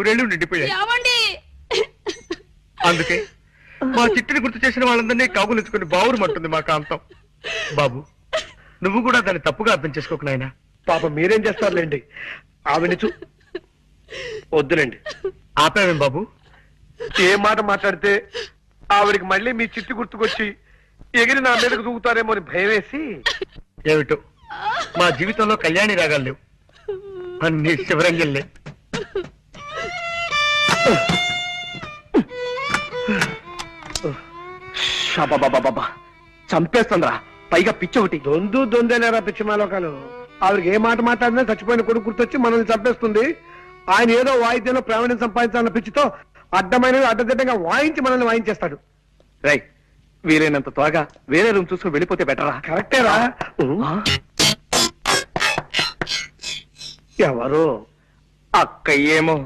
నూరేళ్ళు నిండిపోయాయి ఏమండి? అందుకే మా చిట్టుని గుర్తు చేసిన వాళ్ళందరినీ కౌగులించుకుని బావురుమంటుంది మా కాంతం. బాబు నువ్వు కూడా దాన్ని తప్పుగా అర్థం చేసుకోకు నాయనా. పాప మీరేం చేస్తారులేండి. ఆవిడ చూ వద్దులేండి. ఆపావేం బాబు? ఏ మాట మాట్లాడితే ఆవిడికి మళ్ళీ మీ చిట్టు గుర్తుకొచ్చి ఎగిరి నా మీదకు దూకుతారేమో అని భయం వేసి ఏమిటో? మా జీవితంలో కళ్యాణి రాగాలు లేవు. అన్ని శివరంజల్లే షాబాబాబాబా చంపేస్తుందిరా. పైగా పిచ్చి ఒకటి దొందు దొందేలేరా పిచ్చిమాలోకాలు ఆవిడకి ఏ మాట మాట్లాడినా చచ్చిపోయిన కొడుకు గుర్తొచ్చి మనల్ని చంపేస్తుంది. ఆయన ఏదో వాయిద్యంలో ప్రావీణ్యం సంపాదించాలన్న పిచ్చితో అడ్డమైనవి అడ్డదిడ్డంగా వాయించి మనల్ని వాయించేస్తాడు. రై వీలైనంత త్వరగా వేరే రూమ్ చూసుకుని వెళ్ళిపోతే బెటరా? కరెక్టేరా ఎవరు? అక్క ఏమో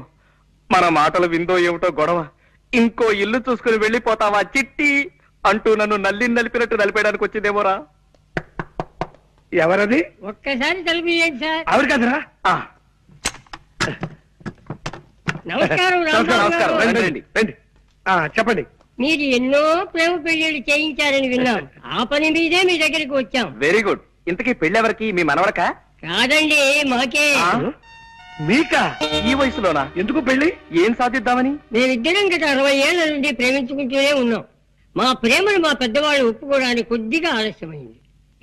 మన మాటలు విందో ఏమిటో గొడవ. ఇంకో ఇల్లు చూసుకుని వెళ్ళిపోతావా చిట్టి? అంటూ నన్ను నల్లి నలిపినట్టు నలిపేయడానికి వచ్చిందేమోరా? ఎవరది? ఒక్కసారి సార్. ఆవిడ కదరా. ఆ, నమస్కారం రాంబాబు నమస్కారం. గారు. రండి రండి. రండి. ఆ, చెప్పండి. మీరు ఎన్నో ప్రేమ పెళ్ళిళ్ళు చేయించారని విన్నాం. ఆ పని మీదే మీ దగ్గరికి వచ్చాం. Very good. ఇంతకీ పెళ్ళెవరికి? మీ మనవడకా? కాదండి మాకే. ఆ? మీకా? ఈ వయసులోనా? ఎందుకు పెళ్ళి ఏం సాధిద్దామని? మేమిద్దరం గత అరవై ఏళ్ళ నుండి ప్రేమించుకుంటూనే ఉన్నాం. మా ప్రేమను మా పెద్దవాళ్ళు ఒప్పుకోవడానికి కొద్దిగా ఆలస్యమైంది.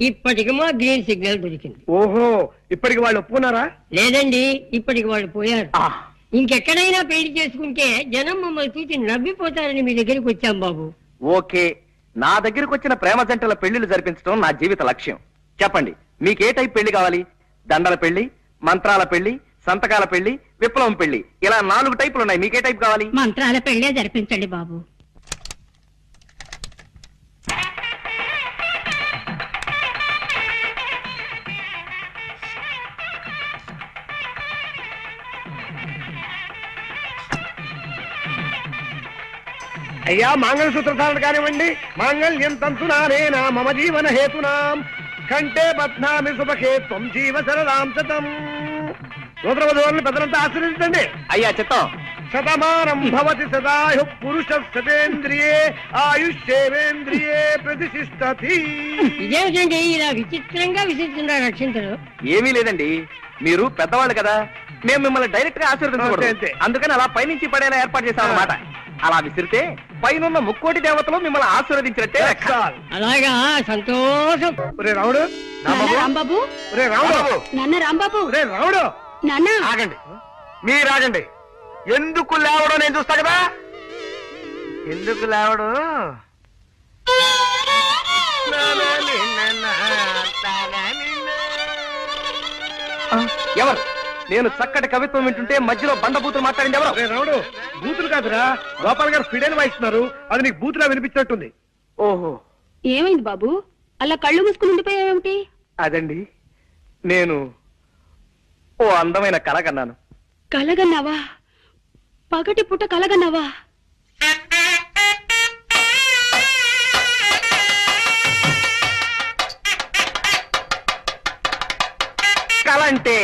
ఇప్పటికి మా గ్రీన్ సిగ్నల్ దొరికింది. ఓహో ఇప్పటికి వాళ్ళు ఒప్పుకున్నారా? లేదండి ఇప్పటికి వాళ్ళు పోయారు. ఆ, ఇంకెక్కడైనా పెళ్ళి చేసుకుంటే జనం మమ్మల్ని చూసి నవ్విపోతారని మీ దగ్గరికి వచ్చాం బాబు. ఓకే. నా దగ్గరకు వచ్చిన ప్రేమ జంటల పెళ్ళిళ్ళు జరిపించడం నా జీవిత లక్ష్యం. చెప్పండి మీకు ఏ టైప్ పెళ్ళి కావాలి? దండల పెళ్ళి మంత్రాల పెళ్ళి సంతకాల పెళ్ళి విప్లవం పెళ్ళి ఇలా నాలుగు టైపులు ఉన్నాయి మీకే టైప్ కావాలి? మంత్రాల పెళ్ళే జరిపించండి బాబు. అయ్యా మాంగళ సూత్రధారణ కానివ్వండి. మాంగళ్యం తంతునానేనా మమ జీవన హేతునాం. కంటే బధ్నామి సుభకే త్వం జీవ సరదాం సతం నూతన వధువులను పెద్దలంతా ఆశీర్వదించండి అయ్యా చిత్తం శతమానం భవతి సదాయు పురుష సతేంద్రియే ఆయుష్యేవేంద్రియే ప్రతిష్టతి ఇదేమిటండి? ఇలా విచిత్రంగా విసిస్తున్నారు రక్షించరు ఏమీ లేదండి. మీరు పెద్దవాళ్ళు కదా. మేము మిమ్మల్ని డైరెక్ట్గా. ఆశీర్వదించకూడదు అందుకని అలా పైనుంచి పడేలా ఏర్పాటు చేశాం అన్నమాట అలా విసిరితే పైనున్న ముక్కోటి దేవతలు మిమ్మల్ని ఆశీర్వదించినట్టే లెక్క. అలాగా? సంతోషం. ఒరే రాముడు. రాంబాబు? ఒరే రాముడు. నాన్న రాంబాబు? ఆగండి. మీరు ఆగండి. ఎందుకు లేవడం నేను చూస్తా కదా? ఎందుకు లేవడు? ఎవరు? నేను చక్కటి కవిత్వం వింటుంటే మధ్యలో బండబూతులు మాట్లాడింది ఎవరు? రాముడు బూతులు కాదురా. గోపాల్ గారు ఫిడైన్ వాయిస్తున్నారు. అది నీకు బూతులా వినిపించినట్టుంది. ఓహో. ఏమైంది బాబు? అలా కళ్ళు మూసుకుని ఉండిపోయావేమిటి? అదండి. నేను ఓ అందమైన కళ కన్నాను కలగన్నావా? పగటి పుట్ట కలగన్నావా? కళ అంటే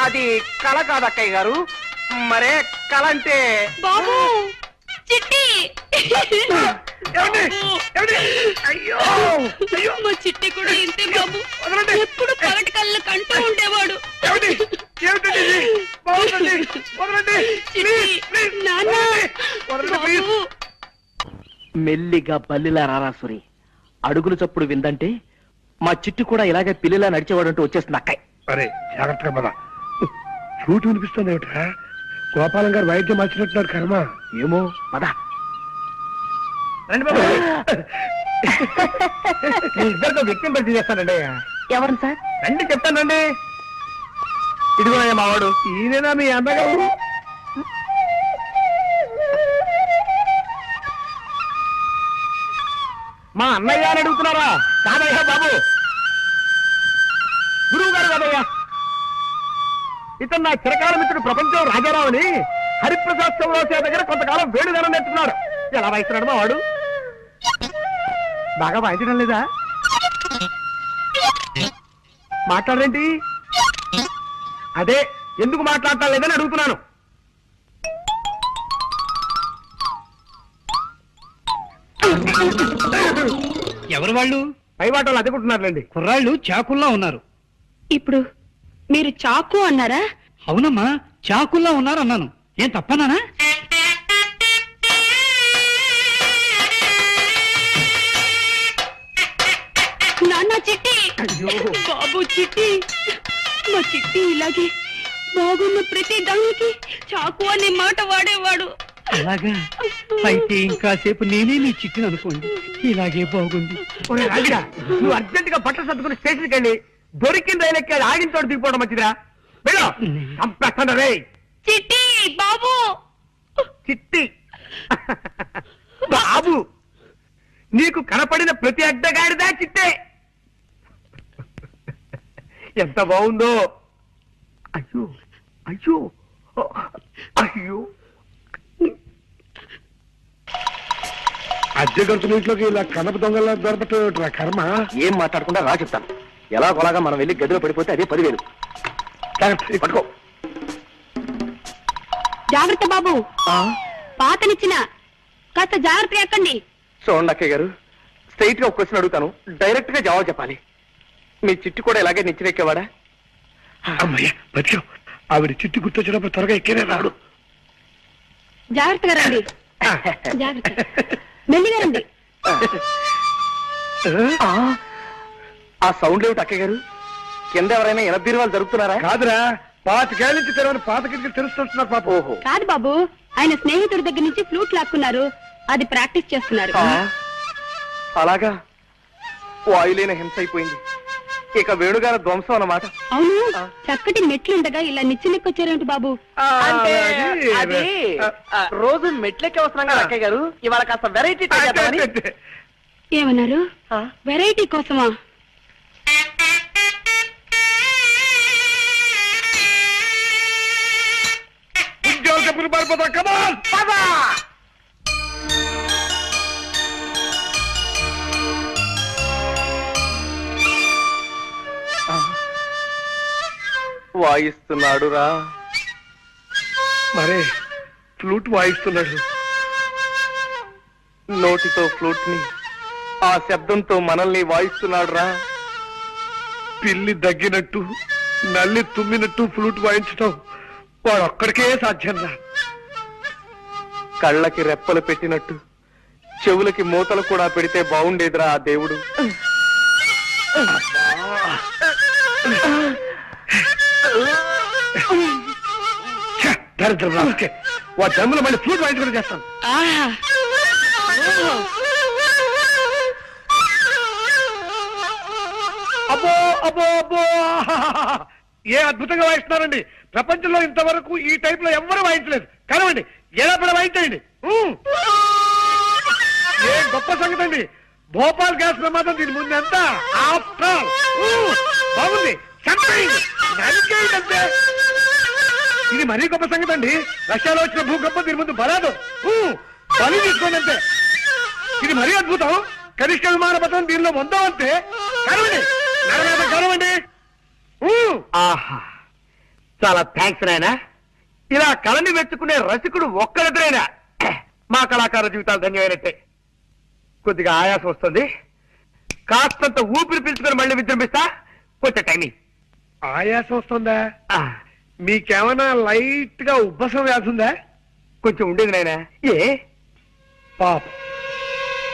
అది కళ కాదు అక్కయ్య గారు మరే కళ అంటే బాబు! చిట్టి? అయ్యో! అయ్యో! మా చిట్టి కూడా ఇంతే బాబు. ఎప్పుడు పగటి కళ్ళు కంటూ ఉండేవాడు. బాబు. మెల్లిగా బల్లిలా రారాసురి అడుగులు చప్పుడు విందంటే మా చిట్టు కూడా ఇలాగే పిల్లిలా నడిచేవాడంటూ వచ్చేస్తుంది అక్కయ్య. అరే జాగ్రత్తగా పద. చూటు వినిపిస్తుంది ఏమిట్రా? గోపాలం గారు వైద్యం మార్చినట్టున్నారు కర్మ. ఏమో పద. రండి బాబు. మీ ఇద్దరితో వ్యక్తిని పరిచయం చేస్తానండి. ఎవరు సార్? రండి చెప్తానండి ఇదిగో మావాడు. ఈయనేనా మీ అన్నగారు మా అన్నయ్య అని అడుగుతున్నారా? కాదయ్యా బాబు. గురువు గారు కాదయ్యా. ఇతను నా చిరకాల మిత్రుడు ప్రపంచం రాజారావు అని హరిప్రసాద్ చౌరాసే దగ్గర కొంతకాలం వేడుదనం నేర్చుకున్నాడు. ఎలా వాయిస్తున్నాడు మా వాడు బాగా వాయించడం లేదా? మాట్లాడరేంటి? అదే ఎందుకు మాట్లాడటం లేదని అడుగుతున్నాను. ఎవరు వాళ్ళు? పైవాట వాళ్ళు అదుకుంటున్నారులేండి కుర్రాళ్ళు చాకుల్లా ఉన్నారు. ఇప్పుడు మీరు చాకు అన్నారా? అవునమ్మా చాకుల్లా ఉన్నారు అన్నాను. ఏం తప్పనానా బాబు చిట్టి మా చిట్టి ఇలాగే బాగున్న ప్రతి దానికి చాకు అనే మాట వాడేవాడు. అలాగా? అయితే ఇంకాసేపు నేనే నీ చిట్టిని అనుకోండి. ఇలాగే బాగుంది. ఒరే నువ్వు అర్జెంట్గా బట్టలు సర్దుకుని స్టేషన్కి వెళ్ళి దొరికిన రైలు ఎక్కి అది ఆగిన చోట దిగిపోవడం మంచిదిరా. వెళ్ళు. చంపేస్తాను రే. చిట్టి బాబు. చిట్టి. బాబు నీకు కనపడిన ప్రతి అడ్డగాడిదా చిట్టే? ఎంత బాగుందో. అయ్యో అయ్యో అయ్యో. అద్దె గంతుల ఇంట్లోకి ఇలా కనప దొంగల దొరకటం కర్మ? ఏం మాట్లాడకుండా రా చెప్తాను. ఎలా కొలాగా మనం వెళ్ళి గదిలో పడిపోతే అదే పదివేలు. పట్టుకో. జాగ్రత్త బాబు. పాతనిచ్చిన. కాస్త జాగ్రత్త ఎక్కండి. చూడండి అక్కయ్య గారు స్ట్రైట్గా ఒక క్వశ్చన్ అడుగుతాను. డైరెక్ట్గా జవాబు చెప్పాలి. మీ చిట్టు కూడా ఇలాగే నిచ్చిరెక్కేవాడా అమ్మయ్య ఆవిడ చిట్టి గుర్తొచ్చినప్పుడు త్వరగా ఎక్కేనే రాడు. జాగ్రత్తగా రండి. జాగ్రత్త. మెల్లిగా రండి. ఆ, ఆ సౌండ్ ఏమిటి అక్కయ్య గారు? కింద ఎవరైనా ఎనబీరువాలు జరుగుతున్నారా కాదురా పాతికేళ్ళ నుంచి తెరవని పాత కిటికీ తెలుస్తున్నారు పాప. ఓహో. కాదు బాబు ఆయన స్నేహితుడి దగ్గర నుంచి ఫ్లూట్ లాక్కున్నారు. అది ప్రాక్టీస్ చేస్తున్నారు. ఆ, అలాగా? వాయులేన హింస అయిపోయింది. ఇక వేణుగారి ధ్వంసం అన్నమాట. అవును చక్కటి మెట్లుండగా ఇలా నిచ్చినెక్కొచ్చారేమిటి బాబు? అంటే అది- అది. ఆ, రోజు మెట్లెక్కి వస్తున్నాం కదా అక్కయ్య గారు. ఇవాళ కాస్త వెరైటీ ఏమన్నారు? వెరైటీ కోసమా? ఉద్యోగ పారిపోతాం. వాయిస్తున్నాడు రా మరే ఫ్లూట్ వాయిస్తున్నాడు. నోటితో ఫ్లూట్ని ఆ శబ్దంతో మనల్ని వాయిస్తున్నాడు రా పిల్లి దగ్గినట్టు నల్లి తుమ్మినట్టు ఫ్లూట్ వాయించటం వాడు ఒక్కడికే సాధ్యం రా కళ్ళకి రెప్పలు పెట్టినట్టు చెవులకి మూతలు కూడా పెడితే బాగుండేదిరా ఆ దేవుడు. దరిద్రం రా ఓకే. వా జమ్ములు మళ్ళీ ఫ్లూట్ వాయించుకుని చేస్తాను. అబ్బో అబ్బో అబ్బో. ఏ అద్భుతంగా వాయిస్తున్నారండి. ప్రపంచంలో ఇంతవరకు ఈ టైప్లో ఎవ్వరూ వాయించలేదు. కనవండి ఎలా పడ వాయించండి. ఏ గొప్ప సంగతి అండి భోపాల్ గ్యాస్ ప్రమాదం దీని ముందు ఎంత? ఆఫ్టర్. బాగుంది. చంపేయండి. నరికేయండి అంతే ఇది మరీ గొప్ప సంగతి అండి. రష్యాలో వచ్చిన భూకంపం దీని ముందు బలాదు. బలి తీసుకోండి అంతే ఇది మరీ అద్భుతం. కనిష్ట విమాన పథకం దీనిలో వందో అంతే కలవండి కలవండి ఆహా. చాలా థ్యాంక్స్ నాయనా. ఇలా కళని మెచ్చుకునే రసికుడు ఒక్కరిద్దరైనా మా కళాకార జీవితాలు ధన్యమైనట్టే. కొద్దిగా ఆయాసం వస్తుంది. కాస్తంత ఊపిరి పీల్చుకొని మళ్ళీ విజృంభిస్తా. కొంచెం టైమింగ్ ఆయాసం వస్తుందా? మీకేమైనా లైట్గా ఉబ్బసం వ్యాధి ఉందా? కొంచెం ఉండేది నాయనా. ఏ? పాప.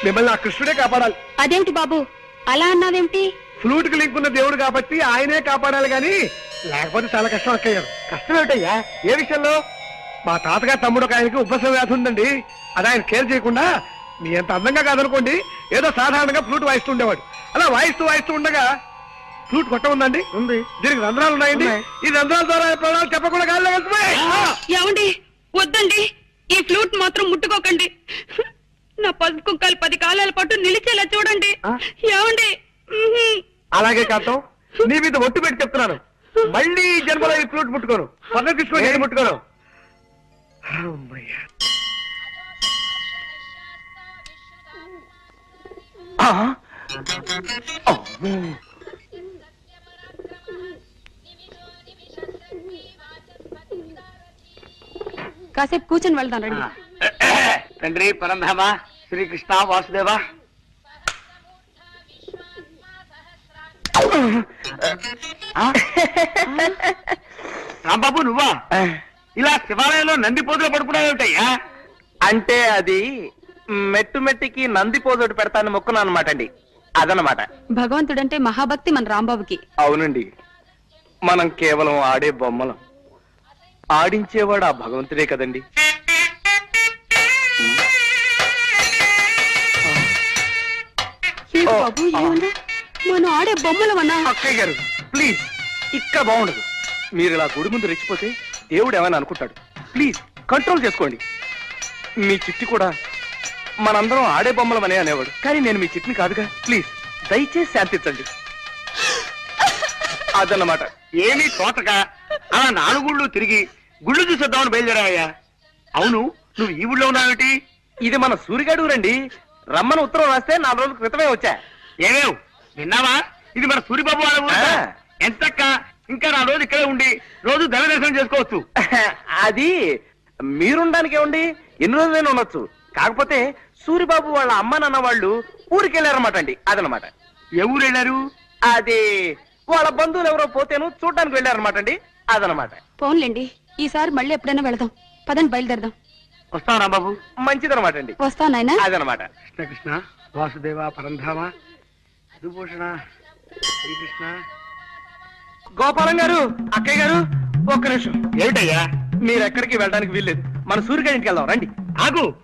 మిమ్మల్ని ఆ కృష్ణుడే కాపాడాలి. అదేమిటి బాబు? అలా అన్నావేమిటి ఫ్లూట్కి లింక్ ఉన్న దేవుడు కాబట్టి ఆయనే కాపాడాలి గాని లేకపోతే చాలా కష్టం అక్కయ్యారు కష్టం ఏమిటయ్యా? ఏ విషయంలో? మా తాతగారు తమ్ముడు ఒక ఆయనకి ఉబ్బసం వ్యాధి ఉందండి. అది ఆయన కేర్ చేయకుండా మీ అంత అందంగా కాదనుకోండి ఏదో సాధారణంగా ఫ్లూట్ వాయిస్తూ ఉండేవాడు. అలా వాయిస్తూ వాయిస్తూ ఉండగా ఫ్లూట్ కొట్ట ఉందండి? ఉంది. దీనికి రంధ్రాలు ఉన్నాయండి. ఈ రంధ్రాల ద్వారా ప్రాణాలు చెప్పకుండా గాల్లో! ఏమండి? వద్దండి. ఈ ఫ్లూట్ మాత్రం ముట్టుకోకండి. నా పసుపు కుక్కలు పది కాలాల పాటు నిలిచేలా చూడండి? ఏమండి. అలాగే కాంతం. నీ మీద ఒట్టు పెట్టి చెప్తున్నాను. మళ్ళీ ఈ జన్మలో ఈ ఫ్లూట్ ముట్టుకోను. పక్కన తీసుకొని నేను ముట్టుకోను. అమ్మయ్యా. కాసేపు కూర్చొని వెళ్దాం రండి. తండ్రి పరంధామ శ్రీకృష్ణ వాసుదేవ. రాంబాబు నువ్వా? ఇలా శివాలయంలో నంది పోతులు పడుకున్నావేమిటయ్యా అంటే అది మెట్టు మెట్టికి నంది పోదోటి పెడతాను మొక్కును అనమాట అండి. అదనమాట భగవంతుడంటే మహాభక్తి మన రాంబాబుకి. అవునండి. మనం కేవలం ఆడే బొమ్మలం. ఆడించేవాడు ఆ భగవంతుడే కదండి. ఏంటి బాబు ఏమన్నా మనం ఆడే బొమ్మలమన్నా అక్కయ్య గారు ప్లీజ్ ఇక్కడ బాగుండదు. మీరు ఇలా గుడి ముందు రెచ్చిపోతే దేవుడు ఏమైనా అనుకుంటాడు. ప్లీజ్ కంట్రోల్ చేసుకోండి. మీ చిట్టి కూడా మనందరం ఆడే బొమ్మలమనే అనేవాడు. కానీ నేను మీ చిట్టిని కాదుగా. ప్లీజ్ దయచేసి శాంతించండి. అదన్నమాట. ఏమీ తోటక అలా నాలుగు గుళ్ళు తిరిగి గుళ్ళు చూసేద్దామని బయలుదేరావయ్యా. అవును నువ్వు ఈ ఊళ్ళో ఉన్నావేటి ఇది మన సూరిగాడు రండి. రమ్మని ఉత్తరం రాస్తే నాలుగు రోజుల క్రితమే వచ్చా. ఏమేవ్? విన్నావా? ఇది మన సూరిబాబు వాళ్ళ ఊరు ఆ. ఎంతక్క? ఇంకా నా రోజు ఇక్కడే ఉండి రోజు దైవ దర్శనం చేసుకోవచ్చు. అది మీరుండడానికి ఏముంది ఎన్ని రోజులైనా ఉండొచ్చు. కాకపోతే సూరిబాబు వాళ్ళ అమ్మ నాన్న వాళ్ళు ఊరికి వెళ్ళారన్నమాట అండి అదనమాట ఊరు వెళ్ళారు? అది వాళ్ళ బంధువులు ఎవరో పోతేను చూడడానికి వెళ్ళారన్నమాట అండి. అదనమాట పోన్లేండి. ఈసారి మళ్ళీ ఎప్పుడైనా వెళదాం. పదండి బయలుదేరదాం. వస్తావు రాంబాబు? మంచిదనమాట అండి. వస్తా నాయనా? అదనమాట కృష్ణ కృష్ణ వాసుదేవ పరంధామ మధుభూషణ శ్రీకృష్ణ. గోపాలం గారు అక్కయ్య గారు ఒక్క నిమిషం. ఏమిటయ్యా? మీరు ఎక్కడికి వెళ్ళడానికి వీల్లేదు. మన సూర్యగారి ఇంటికి వెళ్దాం రండి. ఆగు.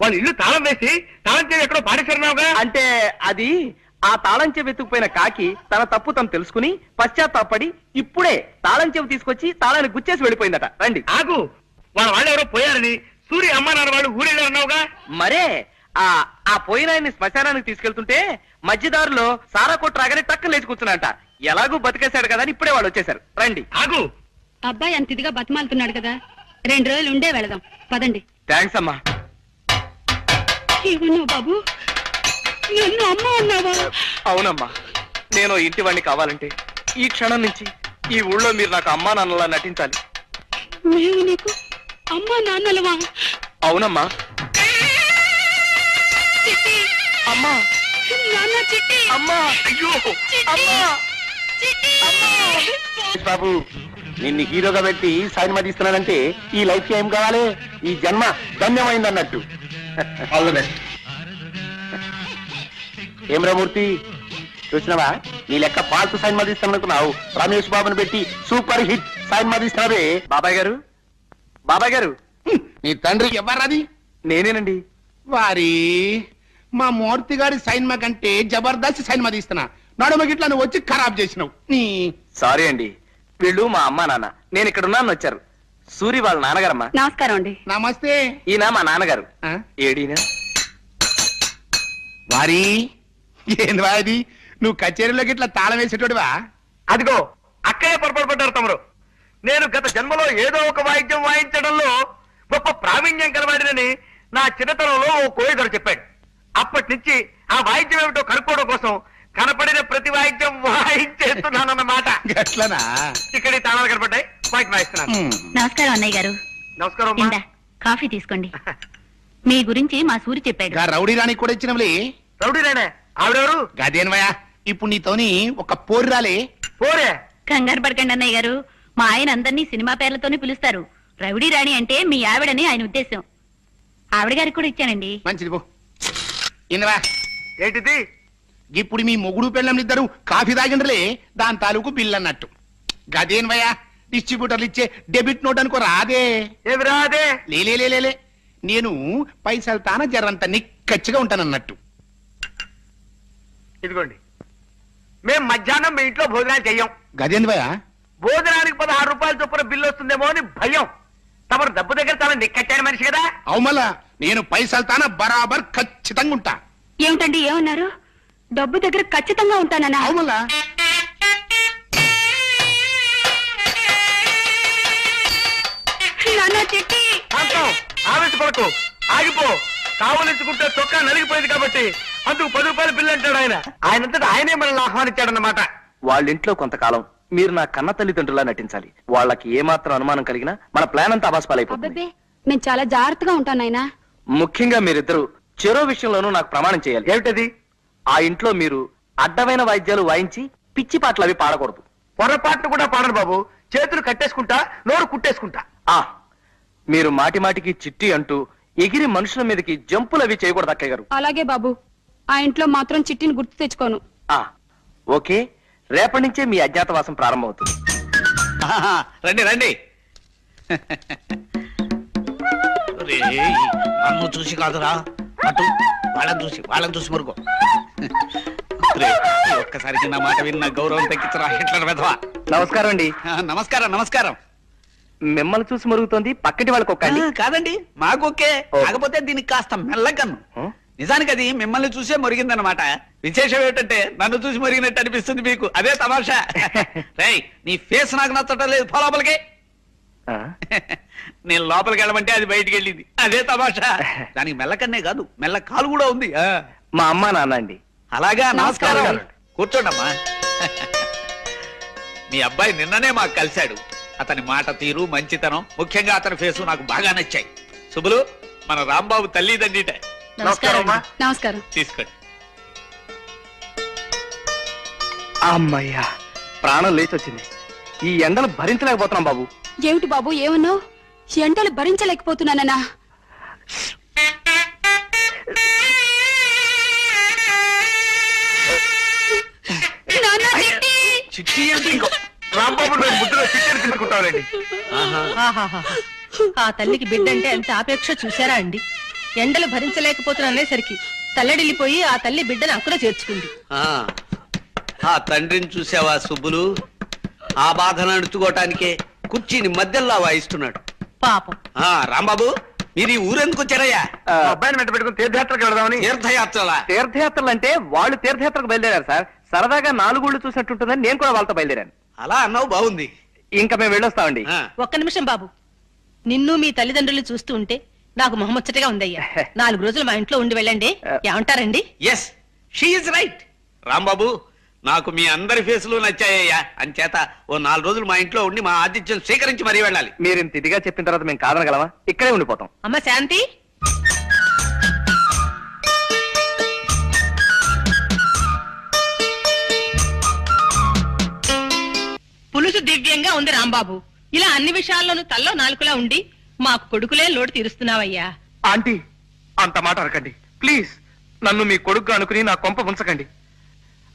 వాళ్ళ ఇల్లు తాళం వేసి తాళం చేసి ఎక్కడో పాడేశారున్నావుగా అంటే అది ఆ తాళం చెవి ఎత్తుకుపోయిన కాకి తన తప్పు తను తెలుసుకుని పశ్చాత్తాపడి ఇప్పుడే తాళం చెవి తీసుకొచ్చి తాళాన్ని గుచ్చేసి వెళ్ళిపోయిందట. రండి. ఆగు. వాళ్ళ వాళ్ళు ఎవరో పోయారని. సూర్య అమ్మ నాన్న వాళ్ళు ఊరెళ్ళారన్నావుగా మరే ఆ ఆ పోయిన ఆయన్ని శ్మశానానికి తీసుకెళ్తుంటే మధ్యదారిలో సారా కొట్టు రాగానే టక్కన లేచి కూర్చున్నాంట ఎలాగూ బతికేశాడు కదా అని ఇప్పుడే వాళ్ళు వచ్చేసారు రండి. ఆగు. అబ్బాయి అంత ఇదిగా బతిమాలుతున్నాడు కదా. రెండు రోజులు ఉండే వెళదాం. పదండి. థ్యాంక్స్ అమ్మా. బాబు. నన్ను అమ్మ అన్నావా? అవునమ్మా. నేను ఇంటి వాడిని కావాలంటే ఈ క్షణం నుంచి ఈ ఊళ్ళో మీరు నాకు అమ్మా నాన్నలా నటించాలి. మేము నీకు అమ్మ నాన్నలవా? అవునమ్మా. చిట్టి. అమ్మా. నాన్న చిట్టి. అమ్మా. అయ్యో. అమ్మా. చిట్టి. బాబు నిన్ను హీరోగా పెట్టి సినిమా తీస్తున్నానంటే ఈ లైఫ్ ఏం కావాలి? ఈ జన్మ ధన్యమైంది అన్నట్టు ఆల్ ది బెస్ట్ ఏం రామూర్తి చూసినావా? నీ లెక్క పాల్స్ సినిమా తీస్తాననుకున్నావు. రమేష్ బాబుని పెట్టి సూపర్ హిట్ సినిమా తీస్తున్నావే బాబాయ్ గారు? బాబాయ్ గారు? నీ తండ్రి ఎవరది నేనేనండి. వారి మా మూర్తి గారి సైన్మా కంటే జబర్దస్త్ సైన్మా తీస్తున్నా. నడుమ గిట్ల నువ్వు వచ్చి ఖరాబ్ చేసినావు. నీ సారీ అండి. వీళ్ళు మా అమ్మా నాన్న. నేను ఇక్కడ ఉన్నాను వచ్చారు. సూరి వాళ్ళ నాన్నగారమ్మా. నమస్కారం అండి. నమస్తే. ఈయన మా నాన్నగారు. ఆ? ఏడీనా వారి ఏంది నువ్వు కచేరీలో గిట్ల తాళం వేసేటోడివా? అదిగో అక్కడే పొరపాటు పడ్డారు తమరు నేను గత జన్మలో ఏదో ఒక వాయిద్యం వాయించడంలో గొప్ప ప్రావీణ్యం కలవాడినని నా చిన్నతనంలో ఓ కోయిదరు చెప్పాడు. అప్పటి నుంచి ఆ వాయిద్యం ఏమిటో కనుక్కోవడం కోసం కనపడిన ప్రతి వాయిద్యం వాయించేస్తున్నానన్నమాట. గట్లనా? ఇక్కడ ఈ తాళాలు కనపడ్డాయి. వాయిద్యం వాయిస్తున్నాను. నమస్కారం అన్నయ్య గారు. నమస్కారం అమ్మా. ఇందా కాఫీ తీసుకోండి. మీ గురించి మా సూరి చెప్పాడు. గా రౌడీ రాణి కూడా ఇచ్చినవులే. రౌడీ రానే ఆవిడెవరు? గదేన్వయా ఇప్పుడు నీతోని ఒక పోరు రాలే. పోరే. కంగారు పడకండి అన్నయ్య గారు. మా ఆయన అందరినీ సినిమా పేర్లతోనే పిలుస్తారు. రౌడీ రాణి అంటే మీ ఆవిడని ఆయన ఉద్దేశం. ఆవిడ గారికి కూడా ఇచ్చానండి. మంచిది పో. ఇందవా ఏంటిది? ఇప్పుడు మీ మొగుడు పెళ్ళం ఇద్దరు కాఫీ తాగిండ్రలే. దాని తాలూకు బిల్ అన్నట్టు. గదేన్వయ్యా డిస్ట్రిబ్యూటర్లు ఇచ్చే డెబిట్ నోట్ అనుకో రాదే. ఏమి రాదే? లేలే లే, లే, లే. నేను పైసలు తాన జరంత నిక్కచ్చిగా ఉంటానన్నట్టు. ఇదిగోండి. మేం మధ్యాహ్నం మీ ఇంట్లో భోజనాలు చెయ్యం. గదేంద్వయ్యా భోజనానికి పదహారు రూపాయల చొప్పున బిల్లు వస్తుందేమో అని భయం. తమరు డబ్బు దగ్గర చాలా నిక్కచ్చాడు మనిషి కదా. అవుమల్ల నేను పైసలు తాన బరాబర్ ఖచ్చితంగా ఉంటా. ఏమిటండి ఏమన్నారు? డబ్బు దగ్గర ఖచ్చితంగా ఉంటానన్నా? అవుమల్లా నాన్న చిట్టి! శాంతం ఆవేశపడకు. ఆగిపో. కావలించుకుంటే చొక్కా నలిగిపోయింది కాబట్టి అందుకు పది రూపాయల బిల్లు అంటాడు ఆయన. ఆయనంతటా ఆయనే మనల్ని ఆహ్వానించాడన్నమాట. వాళ్ళ ఇంట్లో కొంతకాలం మీరు నా కన్న తల్లిదండ్రులా నటించాలి. వాళ్ళకి ఏమాత్రం అనుమానం కలిగినా మన ప్లాన్ అంతా అబాస్పాలైపోతుంది అబ్బబ్బే నేను చాలా జాగ్రత్తగా ఉంటాను నాయనా. ముఖ్యంగా మీరిద్దరు చెరో విషయంలోనూ నాకు ప్రమాణం చేయాలి. ఏమిటది? ఆ ఇంట్లో మీరు అడ్డమైన వాయిద్యాలు వాయించి పిచ్చి పాటలు అవి పాడకూడదు. పొరపాట్లు కూడా పాడను బాబు. చేతులు కట్టేసుకుంటా నోరు కుట్టేసుకుంటా. ఆ మీరు మాటి మాటికి చిట్టి అంటూ ఎగిరి మనుషుల మీదకి జంపులు అవి చేయకూడదు అక్కయ్య గారు. అలాగే బాబు. ఆ ఇంట్లో మాత్రం చిట్టిని గుర్తు తెచ్చుకోను. ఆ ఓకే. రేపటి నుంచే మీ అజ్ఞాతవాసం ప్రారంభమవుతుంది. ఆహా, రండి రండి. రేయ్, నన్ను చూసి కాదురా. అటు వాళ్ళని చూసి వాళ్ళని చూసి మరుగో ఈ ఒక్కసారికి నా మాట విన్న గౌరవం తగ్గించరా హిట్లర్ వెధవా? నమస్కారం అండి. ఆ, నమస్కారం నమస్కారం. మిమ్మల్ని చూసి మరుగుతోంది పక్కటి వాళ్ళకి ఒక్కండి ఆ, కాదండి మాకొకే ఓ. కాకపోతే దీనికి కాస్త మెల్లగన్ను. హ్మ్? నిజానికి అది మిమ్మల్ని చూసే మురిగిందనమాట విశేషం ఏంటంటే నన్ను చూసి మురిగినట్టు అనిపిస్తుంది మీకు. అదే తమాషా. రేయ్ నీ ఫేస్ నాకు నచ్చటం లేదు. పో లోపలికి. ఆ? నేను లోపలికి వెళ్ళమంటే అది బయటికి వెళ్ళింది అదే తమాషా. దానికి మెల్లకన్నే కాదు. మెల్ల కాలు కూడా ఉంది. ఆ. మా అమ్మ నాన్న అండి. అలాగా నమస్కారం. కూర్చోండమ్మా. మీ అబ్బాయి నిన్ననే మాకు కలిశాడు. అతని మాట తీరు మంచితనం ముఖ్యంగా అతని ఫేసు నాకు బాగా నచ్చాయి. శుభులు మన రాంబాబు తల్లిదండ్రిట. నమస్కారం. అమ్మా నమస్కారం. తీసుకోండి అమ్మయ్యా ప్రాణం లేచి వచ్చింది ఈ ఎండలు భరించలేకపోతున్నాం బాబు. ఏమిటి బాబు ఏమన్నావు? ఎండలు భరించలేకపోతున్నానన్నా. నాన్న చిట్టి! చిట్టి అంటే ఇంకో రాంబాబు నేను ముద్దులో చికెన్ తీసుకుంటానండి ఆహాహా. ఆ తల్లికి బిడ్డ అంటే ఎంత ఆపేక్ష చూసారా అండి? ఎండలు భరించలేకపోతున్నా అనేసరికి తల్లడిల్లిపోయి ఆ తల్లి బిడ్డను అక్కడ చేర్చుకుంది. ఆ ఆ తండ్రిని చూసావా సుబ్బులు? ఆ బాధను అణుచుకోవటానికే కుర్చీని మధ్యలో వాయిస్తున్నాడు. పాపం. ఆ రాంబాబు మీరు ఈ ఊరెందుకు వచ్చారయ్యా? అబ్బాయిని వెంట పెట్టుకుని తీర్థయాత్రకు వెళదామని. తీర్థయాత్రలా? తీర్థయాత్రలు అంటే వాళ్ళు తీర్థయాత్రకు బయలుదేరారు సార్. సరదాగా నాలుగుళ్ళు చూసినట్టుంటుందని నేను కూడా వాళ్ళతో బయలుదేరాను. అలా అన్నావు బాగుంది. ఇంకా మేము వెళ్ళొస్తామండి. ఒక్క నిమిషం బాబు. నిన్ను మీ తల్లిదండ్రులు చూస్తూ ఉంటే నాకు మొహముచ్చటగా ఉందయ్యా. నాలుగు రోజులు మా ఇంట్లో ఉండి వెళ్ళండి. ఏమంటారండి? ఎస్ షీఈ్ రైట్ రాంబాబు నాకు మీ అందరి ఫేసులు నచ్చాయ్యా. అంచేత ఓ నాలుగు రోజులు మా ఇంట్లో ఉండి మా ఆతిథ్యం స్వీకరించి మరీ వెళ్ళాలి. మీరు ఇంత ఇదిగా చెప్పిన తర్వాత మేము కాదనగలమా? ఇక్కడే ఉండిపోతాం. అమ్మ శాంతి. పులుసు దివ్యంగా ఉంది రాంబాబు. ఇలా అన్ని విషయాల్లోనూ తల్లో నాలుకలా ఉండి మాకు కొడుకులే లోటు తీరుస్తున్నావయ్యా. ఆంటీ అంత మాట అనకండి ప్లీజ్ నన్ను మీ కొడుకు అనుకుని నా కొంప ఉంచకండి.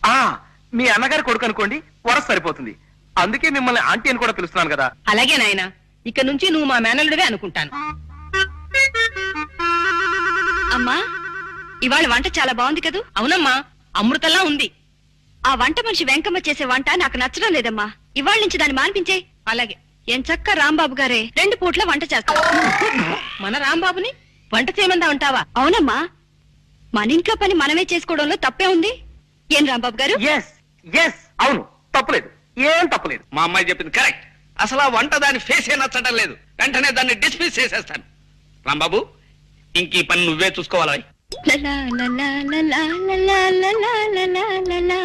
ఆ మీ అన్నగారి కొడుకు అనుకోండి వరస సరిపోతుంది. అందుకే మిమ్మల్ని ఆంటీ అని కూడా పిలుస్తున్నాను కదా. అలాగే నాయనా ఇక నుంచి నువ్వు మా మేనల్లుడివే అనుకుంటాను. అమ్మా ఇవాళ వంట చాలా బాగుంది కదూ? అవునమ్మా అమృతంలా ఉంది. ఆ వంట మనిషి వెంకమ్మ చేసే వంట నాకు నచ్చడం లేదమ్మా. ఇవాళ నుంచి దాన్ని మాన్పించే. అలాగే. ఏం చక్క రాంబాబు గారే రెండు పూట్ల వంట చేస్తారు మన రాంబాబుని వంట చేయమందా ఉంటావా అవునమ్మా మన ఇంట్లో పని మనమే చేసుకోవడంలో తప్పే ఉంది ఏం రాంబాబు గారు ఎస్ ఎస్ అవును తప్పులేదు ఏం తప్పులేదు మా అమ్మాయి చెప్పింది కరెక్ట్ అసలు ఆ వంట దాని ఫేసే నచ్చడం లేదు వెంటనే దాన్ని డిస్మిస్ చేసేస్తాను రాంబాబు ఇంక ఈ పని నువ్వే చూసుకోవాలి లలా లలా లలా లలా లలా లలా లలా.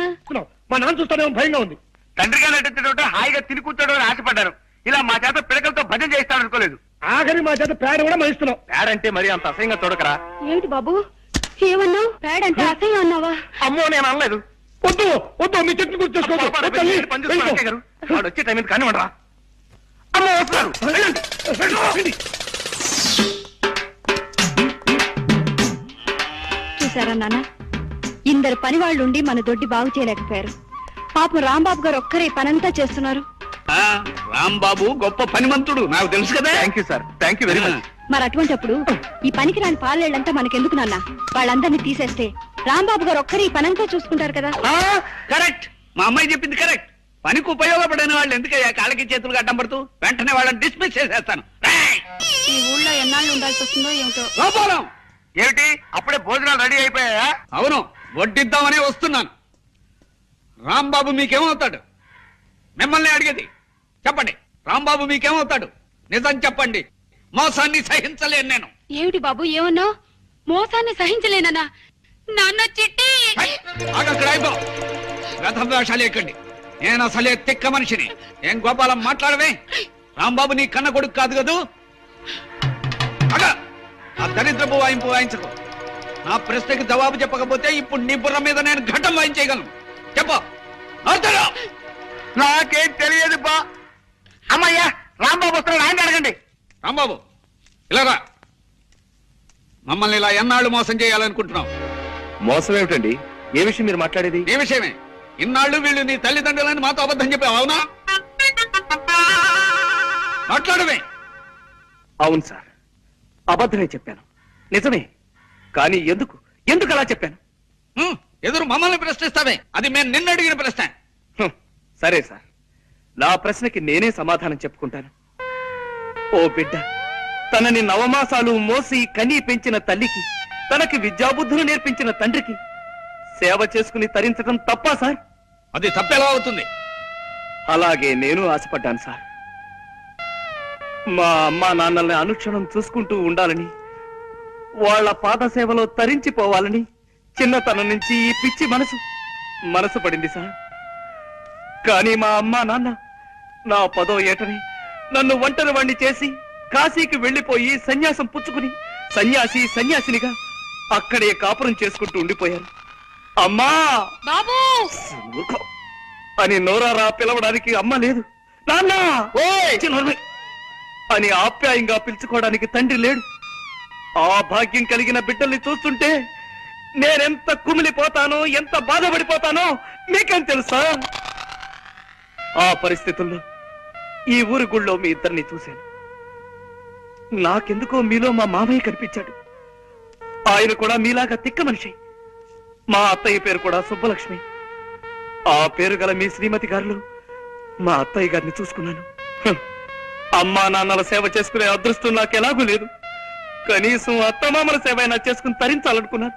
మా నాన్న చూస్తానేమో భయంగా ఉంది తండ్రి గారు హాయిగా తిని కూర్చోడం అని ఆశపడ్డాను ఇలా మా చేత పిడకలతో భజన చేస్తాను అనుకోలేదు ఆఖరి మా చేత పేడ కూడా మహిస్తున్నాం పేడంటే మరి అంత అసహ్యంగా చూడకరా ఏమిటి బాబు? ఏమన్నావు? ప్యాడ్ అంటే అసహ్యం అన్నావా? అమ్మో నేను అనలేదు. వద్దు వద్దు మీ చెట్టు గుర్తు చేసుకోవద్దు. వాడు వచ్చే టైం కానివ్వండి అమ్మో వస్తున్నారు. వెళ్ళండి. వెళ్ళండి. చూసారా నాన్న? ఇందరు పని వాళ్ళు ఉండి మన దొడ్డి బాగు చేయలేకపోయారు. పాపం రాంబాబు గారు ఒక్కరే పనంతా చేస్తున్నారు. రాంబాబు గొప్ప పనిమంతుడు. నాకు తెలుసు కదా. Thank you sir thank you very much మరి అటువంటప్పుడు ఈ పనికి రాని పాలేళ్ళంతా మనకెందుకు నాన్న? వాళ్ళందరినీ తీసేస్తే రాంబాబు గారు ఒక్కరే ఈ పనంతా చూసుకుంటారు కదా. కరెక్ట్. మా అమ్మాయి చెప్పింది కరెక్ట్. పనికి ఉపయోగపడిన వాళ్ళు ఎందుకయ్యా కాళ్ళకి చేతులు అడ్డం పడుతూ వెంటనే వాళ్ళని డిస్మిస్ చేసేస్తాను! ఈ ఊళ్ళో ఎన్నాళ్ళు ఉండాల్సి వస్తుందో ఏమిటో. ఏమిటి? అప్పుడే భోజనాలు రెడీ అయిపోయాయా? అవును. వడ్డిద్దామని వస్తున్నాను. రాంబాబు మీకేమవుతాడు? మిమ్మల్ని అడిగేది. చెప్పండి. రాంబాబు మీకేమవుతాడు? నిజం చెప్పండి. మోసాన్ని సహించలేను నేను. ఏమిటి బాబు ఏమన్నావు? మోసాన్ని సహించలేనన్నా నాన్న చిట్టి! ఆగక్కడ అయిపో రథం వేషాలు ఎక్కండి నేను అసలే తిక్క మనిషిని. ఏం గోపాలం మాట్లాడవే? రాంబాబు నీ కన్న కొడుకు కాదు కదూ? అగ ఆ దరిద్రపు వాయింపు వాయించకు. నా ప్రశ్నకి జవాబు చెప్పకపోతే ఇప్పుడు నీ బుర్ర మీద నేను ఘటం వాయించేయగలను. చెప్పు. నాకేం తెలియదు బా అమ్మయ్యా రాంబాబు వస్తున్నాడు ఆయన అడగండి. రాంబాబు ఇలా రా. మమ్మల్ని ఇలా ఎన్నాళ్ళు మోసం చేయాలనుకుంటున్నావు? మోసం ఏమిటండి ఏ విషయం మీరు మాట్లాడేది? ఈ విషయమే? ఇన్నాళ్ళు వీళ్ళు నీ తల్లిదండ్రులని మాతో అబద్ధం చెప్పావు అవునా? మాట్లాడమే. అవును సార్. అబద్ధమే చెప్పాను. నిజమే. కానీ ఎందుకు? ఎందుకు అలా చెప్పాను? హ్మ్, ఎదురు మమ్మల్ని ప్రశ్నిస్తావే. అది మేము నిన్న అడిగిన ప్రశ్న. హ్మ్, సరే సార్. నా ప్రశ్నకి నేనే సమాధానం చెప్పుకుంటాను. ఓ బిడ్డ తనని నవమాసాలు మోసి కని పెంచిన తల్లికి తనకి విద్యాబుద్ధులు నేర్పించిన తండ్రికి సేవ చేసుకుని తరించడం తప్పా సార్? అది తప్పెలా అవుతుంది. అలాగే నేను ఆశపడ్డాను సార్. మా అమ్మా నాన్నల్ని అనుక్షణం చూసుకుంటూ ఉండాలని వాళ్ళ పాద సేవలో తరించిపోవాలని చిన్నతనం నుంచి ఈ పిచ్చి మనసు మనసు పడింది సార్. కానీ మా అమ్మా నాన్న నా పదో ఏటని నన్ను ఒంటరి వాణ్ణి చేసి కాశీకి వెళ్ళిపోయి సన్యాసం పుచ్చుకుని సన్యాసి సన్యాసినిగా అక్కడే కాపురం చేసుకుంటూ ఉండిపోయారు అమ్మా! బాబు. అని నోరారా పిలవడానికి అమ్మ లేదు. నాన్న. అని ఆప్యాయంగా పిలుచుకోవడానికి తండ్రి లేడు. ఆ భాగ్యం కలిగిన బిడ్డల్ని చూస్తుంటే నేనెంత కుమిలిపోతానో ఎంత బాధపడిపోతానో మీకేం తెలుసా? ఆ పరిస్థితుల్లో ఈ ఊరి గుళ్ళో మీ ఇద్దరిని చూశాను. నాకెందుకో మీలో మా మామయ్య కనిపించాడు. ఆయన కూడా మీలాగా తిక్క మనిషి. మా అత్తయ్య పేరు కూడా సుబ్బలక్ష్మి. ఆ పేరు గల మీ శ్రీమతి గారులు మా అత్తయ్య గారిని చూసుకున్నాను. అమ్మా నాన్నల సేవ చేసుకునే అదృష్టం నాకు ఎలాగూ లేదు. కనీసం అత్తమామల సేవ అయినా చేసుకుని తరించాలనుకున్నాను.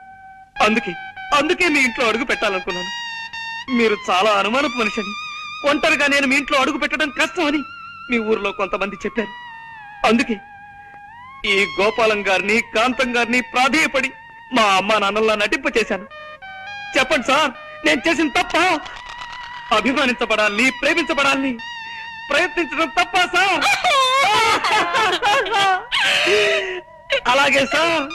అందుకే అందుకే మీ ఇంట్లో అడుగు పెట్టాలనుకున్నాను. మీరు చాలా అనుమానపు మనిషిని. ఒంటరిగా నేను మీ ఇంట్లో అడుగు పెట్టడం కష్టమని మీ ఊర్లో కొంతమంది చెప్పారు. అందుకే ఈ గోపాలం గారిని కాంతం గారిని ప్రాధేయపడి మా అమ్మ నాన్నల్లా నటింప చేశాను. చెప్పండి సార్ నేను చేసిన తప్ప అభిమానించబడాలని ప్రేమించబడాలని ప్రయత్నించడం తప్ప సార్. అలాగే సార్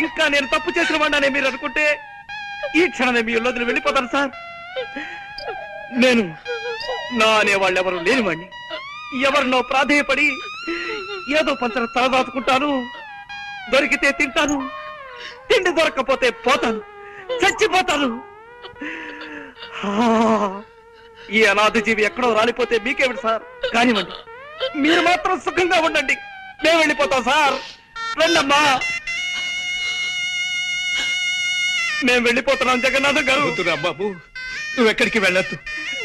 ఇంకా నేను తప్పు చేసిన వాడిని మీరు అనుకుంటే ఈ క్షణమే మీ వదిలి వెళ్ళిపోతాను సార్. నేను నా అనేవాళ్ళు ఎవరు లేనివాడిని. ఎవరినో ప్రాధేయపడి ఏదో పంచర తలదాచుకుంటాను. దొరికితే తింటాను. తిండి దొరకకపోతే పోతాను. చచ్చిపోతాను. ఆ, ఈ అనాథ జీవి ఎక్కడో రాలిపోతే మీకేమిటి సార్? కానివ్వండి. మీరు మాత్రం సుఖంగా ఉండండి. మేము వెళ్ళిపోతాం సార్. రండమ్మా. మేము వెళ్ళిపోతున్నాం జగన్నాథం గారు. బాబు నువ్వు ఎక్కడికి వెళ్ళొద్దు.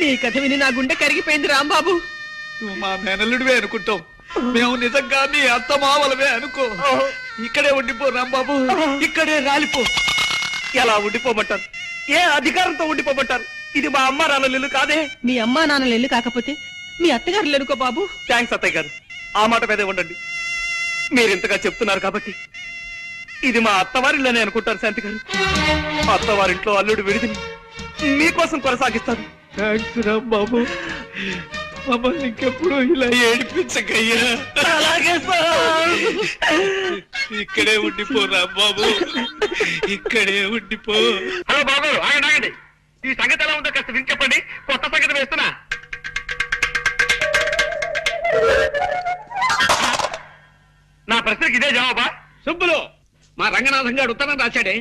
నీ కథ విని నా గుండె కరిగిపోయింది రాంబాబు. నువ్వు మా మేనల్లుడివే అనుకుంటాం మేము నిజంగా నీ అత్త మావలవే అనుకో. ఇక్కడే ఉండిపో రాంబాబు. ఇక్కడే రాలిపో. ఎలా ఉండిపోమంటారు? ఏ అధికారంతో ఉండిపోమంటారు? ఇది మా అమ్మ నాన్న ఇల్లు కాదే? మీ అమ్మా నాన్నలు ఎల్లు కాకపోతే మీ అత్తగారు ఎనుకో బాబు. థ్యాంక్స్ అత్తయ్య గారు. ఆ మాట మీదే ఉండండి. మీరు ఇంతగా చెప్తున్నారు కాబట్టి. ఇది మా అత్తవారిల్లోనే అనుకుంటారు శాంతి గారు. అత్తవారింట్లో అల్లుడు విడిదిని మీకోసం కొనసాగిస్తాను. థ్యాంక్స్ రాంబాబు. మమ్మల్ని ఇంకెప్పుడు ఇలా ఏడిపించకయ్యా? అలాగే సార్. ఇక్కడే ఉండిపో రాంబాబు. ఇక్కడే ఉండిపో. హలో బాబు ఆగండి ఆగండి. ఈ సంగతి ఎలా ఉందో కాస్త విని చెప్పండి. కొత్త సంగతి వేస్తున్నా. నా ప్రశ్నకి ఇదే జవాబా? సుబ్బులు మా రంగనాథం గారు ఉత్తరం రాశాడే.